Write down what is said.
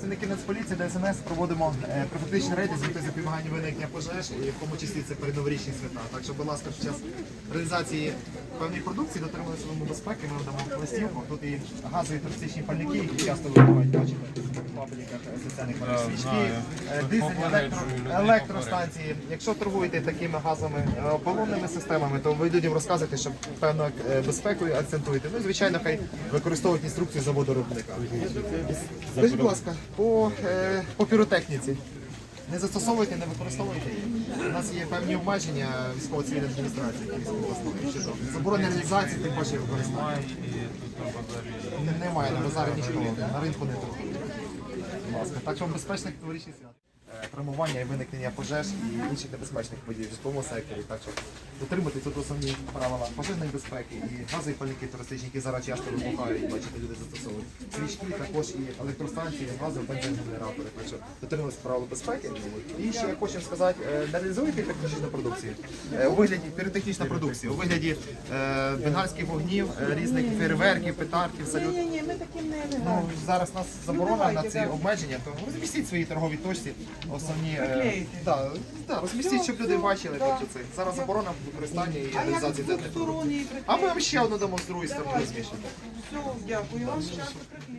Працівники Нацполіції ДСНС проводимо е, профілактичні рейди з запобігання виникнення пожеж, і в тому числі це передноворічні свята. Так що, будь ласка, під час реалізації певної продукції вимог безпеки. Ми надамо листівку. Тут і газові туристичні пальники, які часто вибувають, бачите, е, соціальних мереж свічки, дизель, електро, електростанції. Якщо торгуєте такими газовими е, оболонними системами, то ви людям розказуєте, що певно е, безпекою акцентуєте. Ну і звичайно, хай використовують інструкції заводу виробника. Скажіть, будь ласка, по, по піротехніці. Не застосовуйте, не використовуйте. У нас є певні обмеження військово-цивільної адміністрації заборони реалізації, тим паче використання. Немає на базарі нічого, на ринку не торгує. Будь ласка. Так що безпечних товаришів свят. Е, Травмування і виникнення пожеж і інших небезпечних подій в житловому секторі. Так що дотримати тут основні правила пожежної безпеки і газові пальники туристичні, які зараз часто вибухають, бачите, люди застосовують. Свічки, також і електростанції, газові бензин генератори. Так що дотримувалися правил безпеки. І ще я хочу сказати, е, не реалізуйте піротехнічну продукцію. Е, У вигляді піротехнічна продукція, у вигляді е, бенгальських вогнів, е, різних фейерверків, петардів, салют. Ні, ні, ми таким не Ну, зараз нас заборона на ці обмеження, то розмістіть свої торгові точці, основні. е, да, да, розмістіть, щоб люди бачили. Да. тобто це. Зараз заборона використання і реалізації її А ми вам ще одну дамо з другої сторони розміщення. Все, дякую вам.